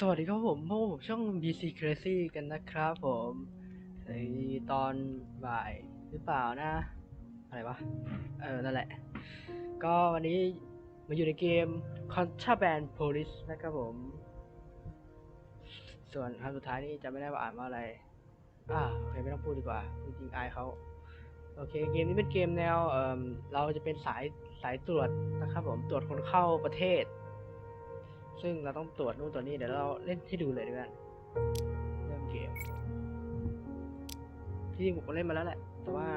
สวัสดีครับผมพวกผมช่อง BC Crazy กันนะครับผมในตอนบ่ายหรือเปล่านะ อะไรวะ เออ นั่นแหละ ก็วันนี้มาอยู่ในเกม Contraband Police นะครับผม ส่วนคำสุดท้ายนี่จะไม่ได้ว่าอ่านว่าอะไร อ่าโอเค ไม่ต้องพูดดีกว่า จริงๆอายเขา โอเค เกมนี้เป็นเกมแนว เออเราจะเป็นสายสายตรวจนะครับผม ตรวจคนเข้าประเทศ ซึ่งเราต้องตรวจนู่นตรวจนี่เดี๋ยวเราเล่นให้ดูเลยด้วยกันเริ่มเกมที่จริงผมก็เล่นมาแล้วแหละ แต่ว่า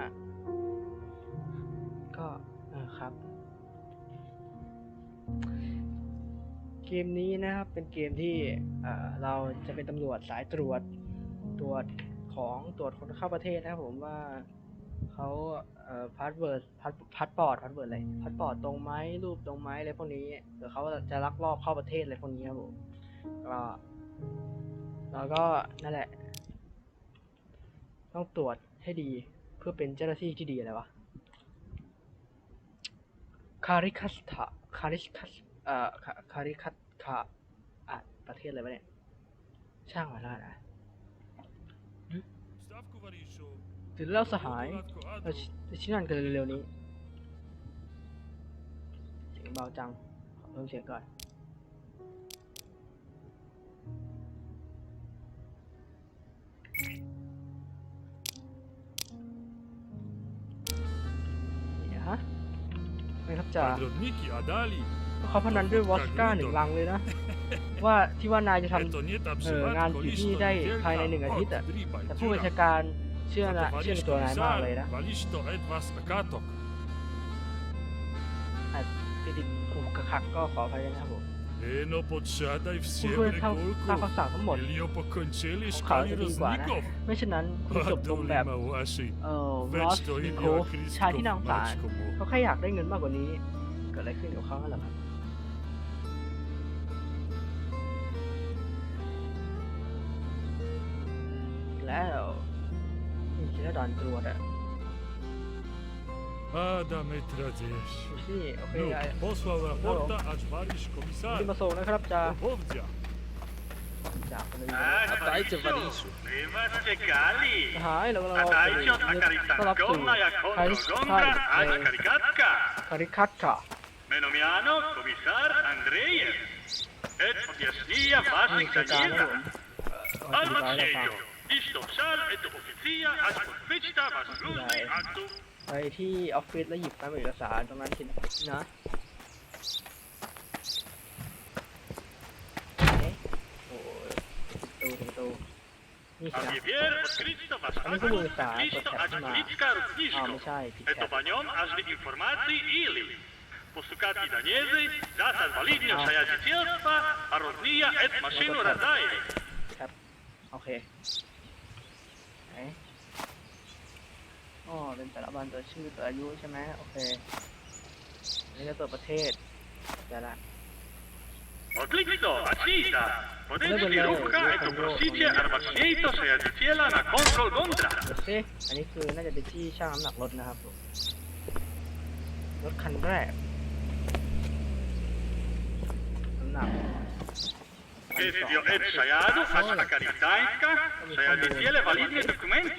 ก็เออครับ เกมนี้นะครับเป็นเกมที่เอ่อเราจะเป็นตำรวจสายตรวจตรวจของตรวจคนเข้าประเทศนะครับผมว่า เขาเอ่อพาสเวิร์ดพาสพาสปอร์ตพาสเวิร์ดอะไรพาสปอร์ตตรงไหมรูปตรงไหมอะไรพวกนี้หรือเขาจะลักลอบเข้าประเทศอะไรพวกนี้ครับผมก็เราก็นั่นแหละ ต้องตรวจให้ดีเพื่อเป็นเจ้าหน้าที่ที่ดีอะไรวะคาริคัสทาคาริคัสเอ่อคาริคัสคาอะประเทศอะไรวะเนี่ยช่างมันแล้วนะ Stavku Varišu. ถึงเล่าสหายเราจะชิ้นงานกันเร็วๆนี้เสียงเบาจังขอเพิ่มเสียงก่อนนี่ฮะไม่ครับจ่าเขาพนันด้วยวอสก้าหนึ่งลังเลยนะ ว่าที่ว่านายจะทำเอองานอยู่ที่ได้ภายในหนึ่งอาทิตย์อะแต่ผู้บัญชาการ เชื่อนะเชื่อในตัวนายมากเลยนะ Vališto et vas katok. อาจติดติดผมกระคักก็ขออภัยด้วยนะครับผม Eno podšadaj คุณควร vsem ทำตาม rekolku. คำสั่งทั้งหมด Ili opokončeli พวกเขา škali จะดีกว่านะ raznikov. ไม่เช่นนั้นคุณจบลงแบบ Adolima vaši. เอ่อรอ Već ส to นิโค Ilija ชายที่ Kriskov นางสาร mačkomu. เขาแค่อยากได้เงินมากกว่านี้ เกิดอะไรขึ้นกับเขานั่นแหละครับแล้ว นี่คือด่านตรวจอะ A da me trađeš. ดูสิโอเค Nu, ไอ้ poslala horta ač variš komisar. ที่มาส่งนะครับจ่า Ovdja. จากคนอื่น A dajte Varišu. Nema ste gali. ทหารเรากำลัง A รอ dajcie od ต้อนรับสู่ Akaristankovna jak ไทย kontrol ไทย Gondra, a jak Karikatka. คาริคัตค่ะ Menomiano komisar Andrejev. Et objašnija นี่ vaših คือการให้ผม zaljeza. เอ่ออธิบายให้ฟัง Almačejo. Isto šal et oficija ač potpičta vaš služnej aktu. ไปที่ออฟฟิศแล้วหยิบตามเอกสารตรงนั้นสินะเอ๊ะโอ้ยประตูประตูนี่สิ A นะ vjevier odkryto vaš A my aktu, budeme sa- isto počkaj, ač ma- lička อ้าว rukničko. ไม่ใช่ผิด Eto แท็บ pa njom až li informaciji ili. Postukati da njezi, zasad validnjo A. šajači cijelstva, a roznija et mašinu razdaje. ครับโอเคไหน อ๋อเป็นแต่ละวันตัวชื่อตัวอายุใช่ไหมโอเค อันนี่ก็ตัวประเทศเดี๋ยวละ Odlično, a čita. Podečki ruka, eto prosiće armačnjejto šajači cijela na kontrol Gondra. เดี๋ยวซิอันนี้คือน่าจะเป็นที่ช่างน้ำหนักรถนะครับผมรถคันแรกน้ำหนัก Ed Szajadu, e, Haczka Karitańska, Szajadu wiele walidnych dokumentów.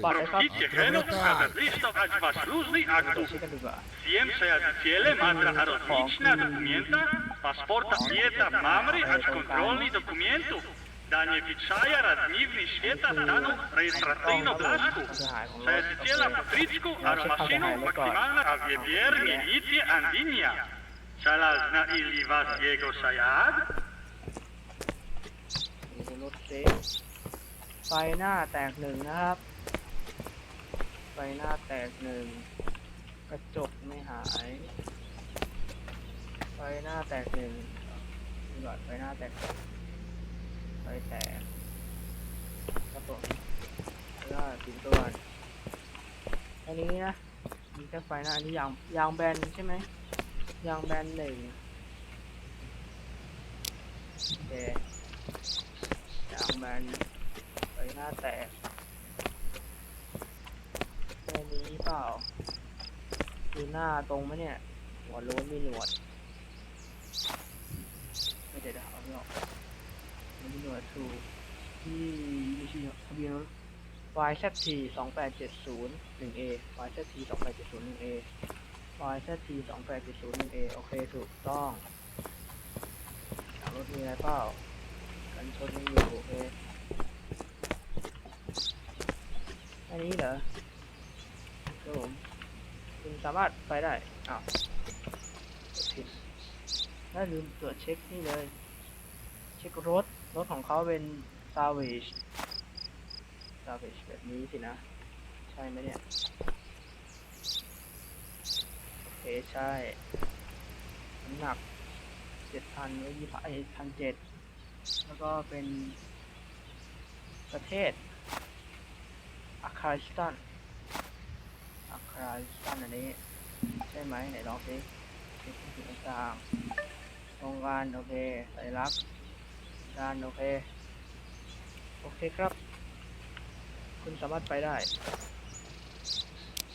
Profitcie genów, katablistów, ać wasz różnych aktów. Siem Szajadu wiele madra aerotniczna dokumenta, paszporta dieta mamry, ać kontrolnych dokumentów. Danie Wiczaja radniwni świata stanu rejestracyjną blaszku. Szajadu patryczku, aż maszyną maksymalna, a wiebier, milicja, andinia. Szalazna ili was jego szajad? เซฟไฟหน้าแตกหนึ่งนะครับ ไฟหน้าแตกหนึ่ง กระจกไม่หาย ไฟหน้าแตกหนึ่งดูก่อนไฟหน้าแตก ไฟแตกครับผมแล้วก็ติดตัวอนอันนี้นะมีแค่ไฟหน้าอันนี้ยางยางแบนใช่ไหมยางแบนหนึ่งโอเค ยางแบนไฟหน้าแตกแค่นี้เปล่าดูหน้าตรงไหมเนี่ย หัวโล้นมีหนวด ไม่เดี๋ยวเดี๋ยวเอาไม่ออกมันมีหน่วยถูกที่ม่ใช่ทะเบียนรถ YZT 2870 1A YZT 2870 1A YZT 2870 1A โอเค ถูกต้องรถมีอะไรเปล่า กันชนอยู่โอเคอันนี้เหรอครับผมคุณสามารถไปได้อ้าวผิดน่าลืมตรวจเช็คนี่เลย เช็ครถ รถของเขาเป็น Savage Savage แบบนี้สินะ ใช่ไหมเนี่ย โอเค ใช่น้ำหนักเจ็ดพันไว้ยี่พันเจ็ด แล้วก็เป็นประเทศอาคาริสตันอาคาริสตันอันนี้ ใช่ไหมไหนลองสิเช็คสิ่งต่างๆตรงกันโอเคสัญลักษณ์การโอเค โอเคครับ คุณสามารถไปได้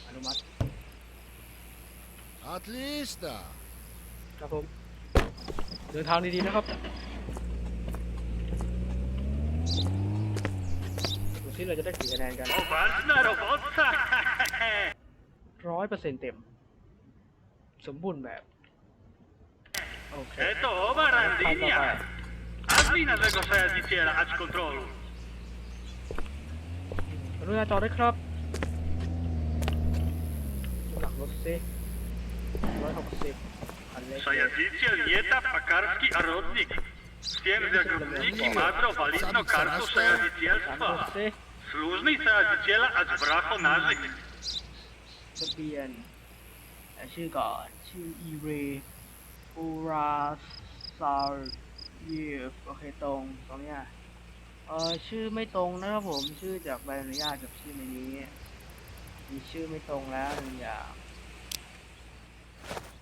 อนุมัติ Отлично! ครับผม เดินทางดีๆนะครับ ดูซิเราจะได้กี่คะแนนกันร้อยเปอร์เซ็นต์เต็ม สมบูรณ์แบบ โอเคต่อไปดูหน้าจอได้ครับหลังรถสิร้อยหกสิบ Sajadzicie Nieta าร์ดที่อ Arodnik. Rodnik. Stiem za grupniki madro validno kartu saja สามรถ dicielstva. สิ Služni saja diciela ać bracho nazik. ทะเบียนแต่ชื่อก่อนชื่ออีเรอูราซาร์เยฟโอเคตรงตรงเนี้ยเออชื่อไม่ตรงนะครับผมชื่อจากใบอนุญาตกับชื่อในนี้ มีชื่อไม่ตรงแล้วหนึ่งอย่าง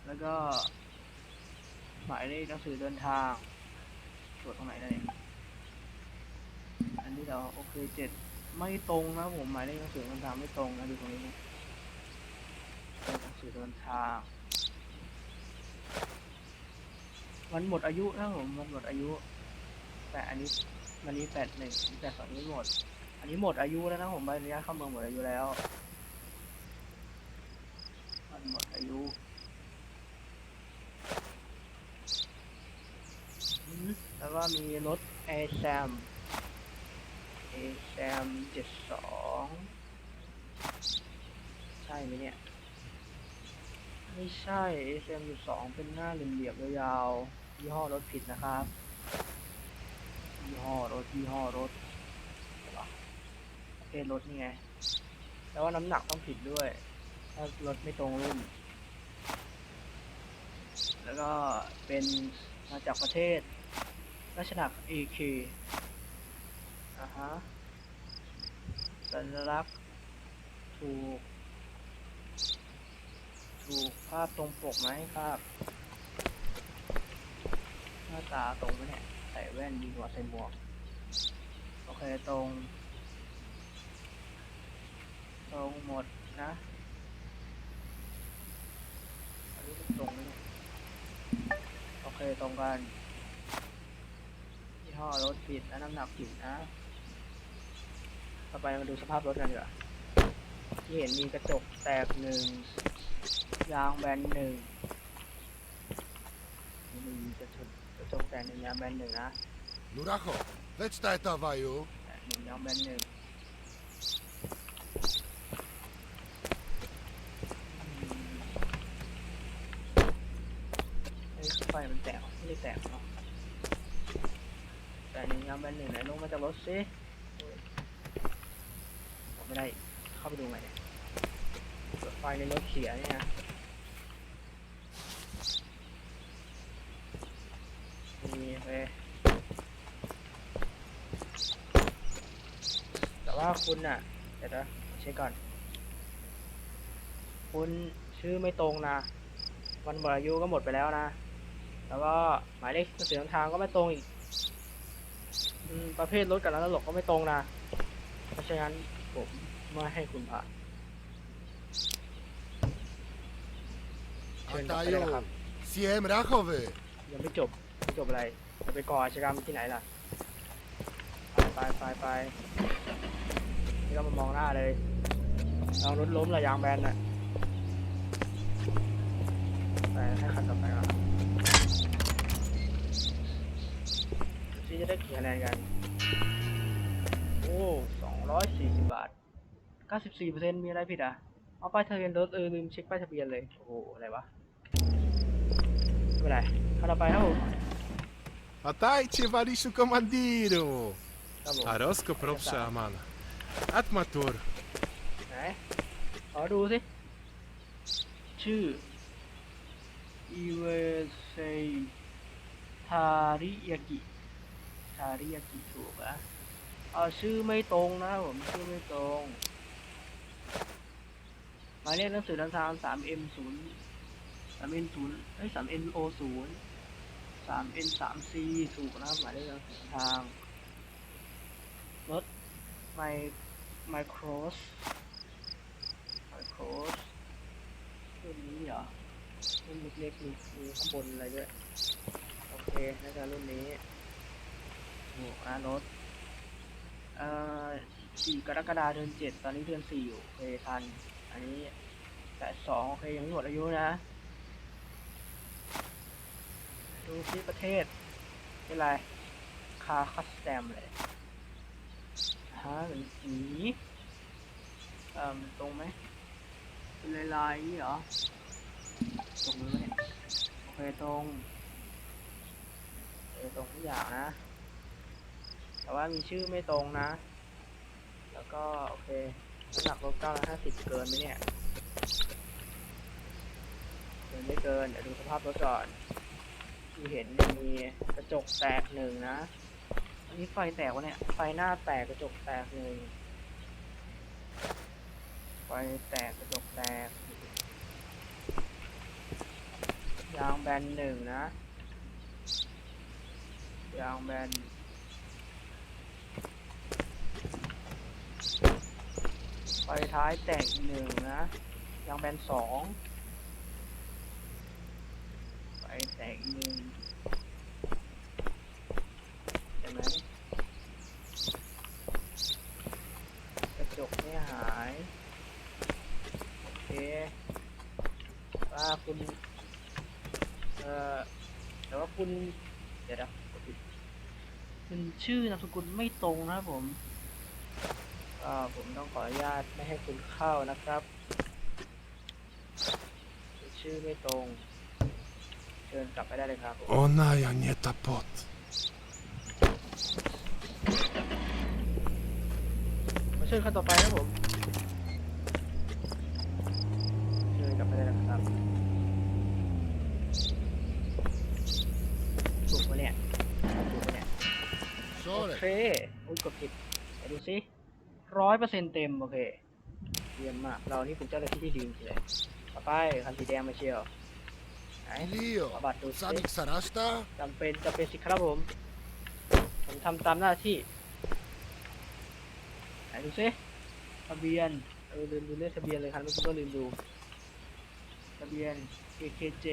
แล้วก็หมายเลขหนังสือเดินทาง ตรวจตรงไหนได้ อันนี้เราโอเคเจ็ดไม่ตรงนะผมหมายเลขหนังสือเดินทางไม่ตรงนะดูตรงนี้นะเป็นหนังสือเดินทางมันหมดอายุนะผมมันหมดอายุ แต่อันนี้วันนี้แปดหนึ่งแปดสองนี้หมด อันนี้หมดอายุแล้วนะผมใบอนุญาตเข้าเมืองหมดอายุแล้ว มันหมดอายุอืม แล้วก็มีรถ a s a m a s a m เจ็ดสองใช่ไหมเนี่ย ไม่ใช่ SM สองเป็นหน้าเหลี่ยมยาวๆยี่ห้อรถผิดนะครับยี่ห้อรถยี่ห้อรถใช่ประเภทรถนี่ไงแต่ว่าน้ำหนักต้องผิดด้วย ถ้ารถไม่ตรงรุ่น แล้วก็เป็นมาจากประเทศ ราชนัก AK อ่าฮะสัญลักษณ์ถูก ถูกภาพตรงปกไหมภาพหน้าตาตรงไหมเนี่ย ใส่แว่นดีกว่าใส่หมวก โอเคตรง ตรงหมดนะอันนี้ตรงนี่ยโอเคตรงกัน ยี่ห้อรถผิดและน้ำหนักผิดนะต่อไปมาดูสภาพรถกันดีกว่าที่เห็นมีกระจกแตกหนึ่งยางแบนหนึ่งนี่มีกระจกกระจกแตกหนึ่งยางแบนหนึ่งนะ Nuracho, leć ta etawaju. แตกหนึ่งยางแบนหนึ่งอืมเอ้ยไฟมันแตกไม่ได้แตกเนาะแต่ห นึ่งยางแบนหนึ่งไหนลงมาจากรถสิไม่ได้เข้าไปดูใหม่เนี่ยไฟในรถเสียเนี่ยนะนี่เว้ยแต่ว่าคุณน่ะ เดี๋ยวนะเช็คก่อน คุณชื่อไม่ตรงนะ วันหมดอายุก็หมดไปแล้วนะ แล้วก็หมายเลขหนังสือทางก็ไม่ตรงอีก อืมประเภทรถกับร้านตลกก็ไม่ตรงนะ เพราะฉะนั้นผมไม่ให้คุณผ่านเชิญกลับไปเลยนะครับ Ataju, siem rachowy. ยังไม่จบไม่จบอะไรจะไปก่ออาชญากรรมที่ไหนล่ะ ไปไปนี่ก็มามองหน้าเลยเอารถล้มระยางแบนน่ะไปให้คันต่อไปก่อน ที่จะได้กี่คะแนนกัน โอ้สองร้อยสี่สิบบาทเก้าสิบสี่เปอร์เซ็นต์มีอะไรผิดอะ เอาป้ายทะเบียนรถเออลืมเช็คป้ายทะเบียนเลย โอ้โห อะไรวะ ไม่เป็นไรเข้าต่อไปครับผม A dajcie waliszu komandiru! ครับผม A Rosko proszę Amana. Atmatur. ไหน ขอดูสิ ชื่ออีเวเซทาริยากิทาริยากิถูกอะเอาชื่อไม่ตรงนะผมชื่อไม่ตรงหมายเลขหนังสือเดินทาง 3M 0 3N 0เอ้ย 3N O 0 3N 3C ถูกนะครับหมายเลขหนังสือเดินทางรถไมไมโครสไมโครสรุ่นนี้เหรอรุ่นเล็กๆมีมีข้างบนอะไรด้วยโอเคน่าจะรุ่นนี้ โอ้อารถเอ่อสี่กรกฎาคมเดือนเจ็ดตอนนี้เดือนสี่อยู่โอเคทัน อันนี้แปดสองโอเคยังหมดอายุนะ ดูที่ประเทศเป็นไร คาคัสแตมเลยฮะเป็นสีเอ่อตรงไหมเป็นลายๆนี้เหรอ ตรงเลยโอเคตรงโอเคตรงทุกอย่างนะ แต่ว่ามีชื่อไม่ตรงนะ แล้วก็โอเคน้ำหนักลบเก้าห้าสิบเกินไหมเนี่ยเกินไม่เกินเดี๋ยวดูสภาพรถก่อนที่เห็นมีกระจกแตกหนึ่งนะ อันนี้ไฟแตกวะเนี่ย ไฟหน้าแตกกระจกแตกหนึ่งไฟแตกกระจกแตก ยางแบนหนึ่งนะ ยางแบน ไฟท้ายแตกหนึ่งนะยางแบนสองไฟแตกหนึ่งเห็นไหมกระจกไม่หาย โอเคว่าคุณ เอ่อแต่ว่าคุณ เดี๋ยวนะคุณชื่อนามสกุลไม่ตรงนะครับผม ผมต้องขออนุญาตไม่ให้คุณเข้านะครับ ชื่อไม่ตรง เชิญกลับไปได้เลยครับผม Ona ja nie ta pot. มาเชิญขั้นต่อไปครับผม เชิญกลับไปได้แล้วครับถูกปะเนี่ยถูกปะเนี่ย โอ Sole. เค อุ้ยกดผิดไปดูสิ ร้อยเปอร์เซ็นต์เต็ม โอเค เยี่ยมมาก เรานี่เป็นเจ้าหน้าที่ที่ดีจริงๆเลยต่อไปคันสีแดงมาเชียวไหน Lio. Abatto, sì. Sadik Sarasta. จำเป็นจำเป็นสิครับผม ผมทำตามหน้าที่ ไหนดูซิทะเบียน เออลืมดูเลขทะเบียนเลยครับเมื่อกี้ก็ลืมดู ทะเบียน KKJ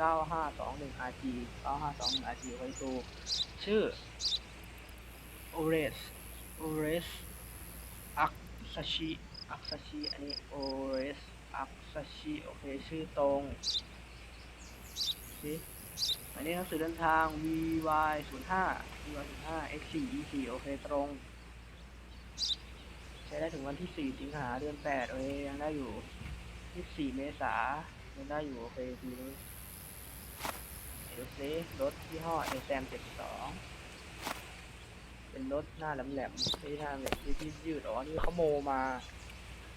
9521 RG 9521 RG ไว้ดูชื่อ Ores Ores อัก ซาชิอักซาชิอันนี้ Ores อักซาชิโอเค ชื่อตรงสิอันนี้หนังสือเดินทาง VY 0 5 VY 0 5 X 4 E 4โอเค ตรง ใช้ได้ถึงวันที่ 4 สิงหาเดือน 8 โอเค ยังได้อยู่ 24 เมษายังได้อยู่ โอเคดีนี้เดี๋ยวซิรถยี่ห้อ a อ m 72 เป็นรถหน้าแหลมๆที่หน้าแบบที่ที่ยืดอ๋อนี่เขาโมมา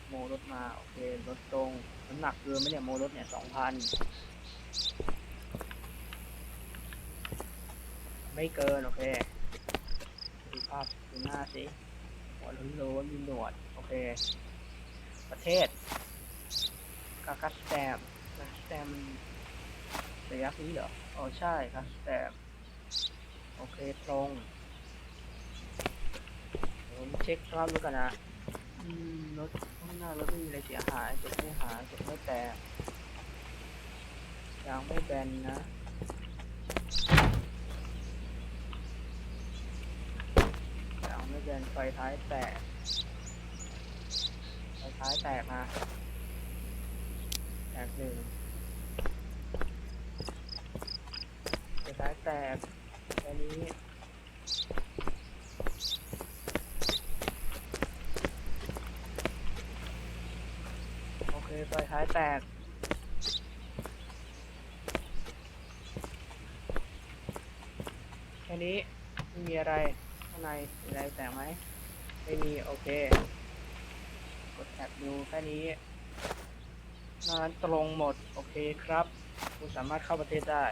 โมรถมาโอเครถตรงน้ำหนักเกินไหมเนี่ยโมรถเนี่ย2,000ไม่เกินโอเคดูภาพดูหน้าสิหัวโล้นๆมีหนวดโอเค ประเทศกาคัสแตมกาคัสแตมมันระยะนี้เหรออ๋อใช่กาคัสแตมโอเคตรง ผมเช็คสภาพรถกันนะอืมรถข้างหน้ารถไม่มีอะไรเสียหายเจ็บไม่หายเจ็บไม่แตกยางไม่แบนนะยางไม่เดินไฟท้ายแตกไฟท้ายแตกมาแตกหนึ่งไฟท้ายแตกแค่นี้ โอเค ไฟท้าย แตกแค่นี้ไม่มีอะไรข้างในมีอะไรแตกไหมไม่มี โอเค กดแท็บดูแค่นี้งานตรงหมด โอเคครับ คุณสามารถเข้าประเทศได้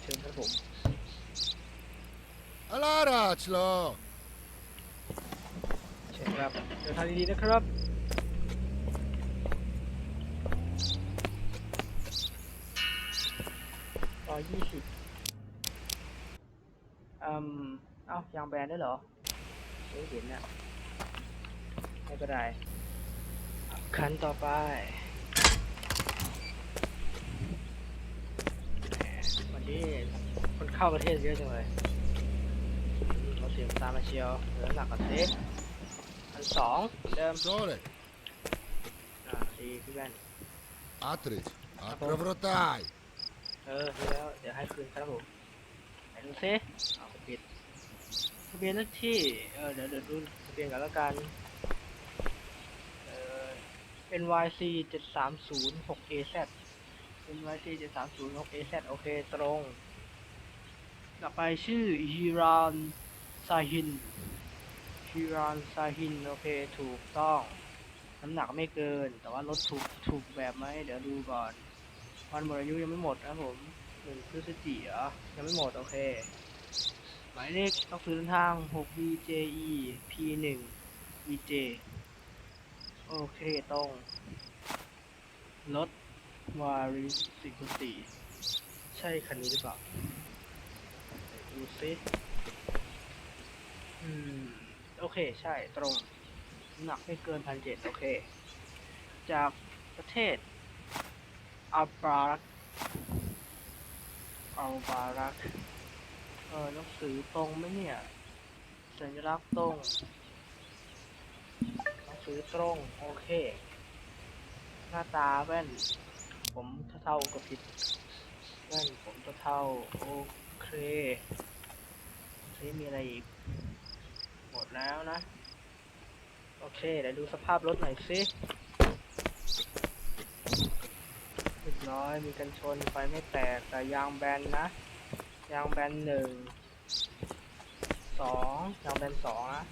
เชิญครับผม All'araclo! เชิญครับเดินทางดีๆนะครับ ร้อยยี่สิบอืม เอ้ายางแบนได้เหรอไม่เห็นนะไม่เป็นไรขั้นต่อไปแหมวันนี้คนเข้าประเทศเยอะจังเลยเราเสียงตามมาเชียวเหลือหนักกว่าเซ็กอันสองเดิม Sole, อ่าดีพี่แว่น Atris, Atrovrotai! เออดีแล้ว เดี๋ยวให้คืนครับผมไหนดูซิเอาปิดทะเบียนเลขที่ เออ เดี๋ยวเดี๋ยวดูทะเบียนกันแล้วกัน เออ NYC 730 6AZ NYC 730 6AZ โอเค ตรง ต่อไปชื่อฮิรานซาฮินฮิรานซาฮิน โอเค ถูกต้อง น้ำหนักไม่เกิน แต่ว่ารถถูก ถูกแบบไหม เดี๋ยวดูก่อน วันหมดอายุยังไม่หมดนะผมหนึ่งพฤศจิกายังไม่หมด โอเค หมายเลขต้องซื้อเดินทาง 6 BJE P1 VJ โอเคตรงรถวาริสิกุติใช่คันนี้หรือเปล่าดูซิอืม โอเค ใช่ตรงน้ำหนักไม่เกินพันเจ็ดโอเค จากประเทศ อัลบารักอัลบารักเออหนังสือตรงไหมเนี่ย สัญลักษณ์ตรงหนังสือตรง โอเค หน้าตาแว่น ผมเท่ากับผิดแว่นผมเท่า โอเคนี่มีอะไรอีก หมดแล้วนะ โอเคเดี๋ยวดูสภาพรถหน่อยสิ้อย มีกันชนไฟไม่แตกแต่ยางแบนนะ ยางแบนหนึ่งสองยางแบนสองนะ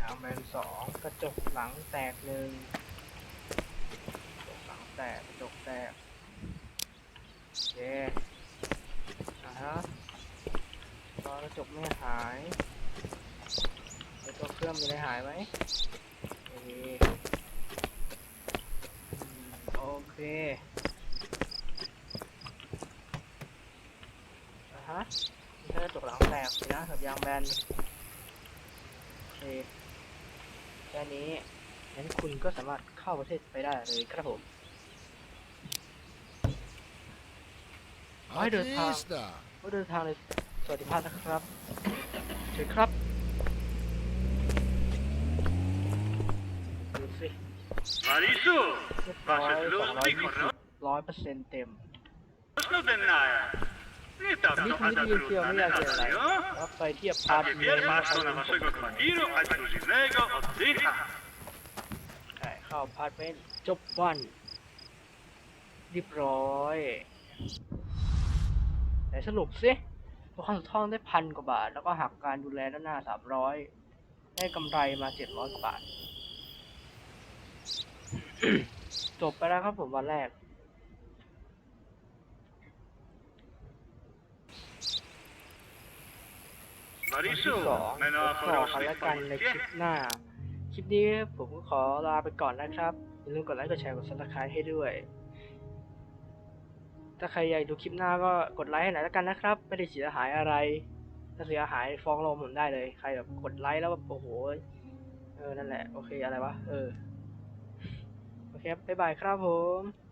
ยางแบนสองกระจกหลังแตกหนึ่งกระจกหลังแตกกระจกแตกโอเคอ่าฮะตอนกระจกไม่หายแล้วตัวเครื่องมีอะไรหายไหมไม่มีอืม โอเคอะฮะมีแค่กระจกหลังแตกสินะกับยางแบนโอเคแค่นี้งั้นคุณก็สามารถเข้าประเทศไปได้เลยครับผม Why does have- Artista! ก็เดินทางในสวัสดิภาพนะครับเชิญครับ ดู สิ Varisu, เรียบร้อย vaše สองร้อย služby ยี่สิบร้อยเปอร์เซ็นต์เต็ม konačno dennaja. Nije tako นี่คุณ ada ไม่ได้ยินเที่ยว trudna, ไม่ ne อยากเจออะไร znate, jo? แล้วไปเทียบพาร์ท Takie เมน wier pasto na waszego kwakiru, a dziwnego oddycha. ใช่เข้าพาร์ทเมนต์จบวันเรียบร้อยแต่สรุปสิตัวข้างท่องได้พันกว่าบาท แล้วก็หักการดูแลด้านหน้าสามร้อยได้กำไรมาเจ็ดร้อยกว่าบาท จบไปแล้วครับผมวันแรก วันที่ Varisu, สอง meno ขอกัน aforošli แล้วกันในคลิป policie. หน้า คลิปนี้ผมก็ขอลาไปก่อนนะครับอย่าลืมกดไลค์กดแชร์กดซับสไครต์ให้ด้วย ถ้าใครอยากดูคลิปหน้าก็กดไลค์ให้หน่อยแล้วกันนะครับ ไม่ได้เสียหายอะไร ถ้าเสียหายฟ้องลงผมได้เลย ใครแบบกดไลค์แล้วแบบโอ้โห เออ นั่นแหละ โอเค อะไรวะ เออ โอเคบ๊ายบายครับผม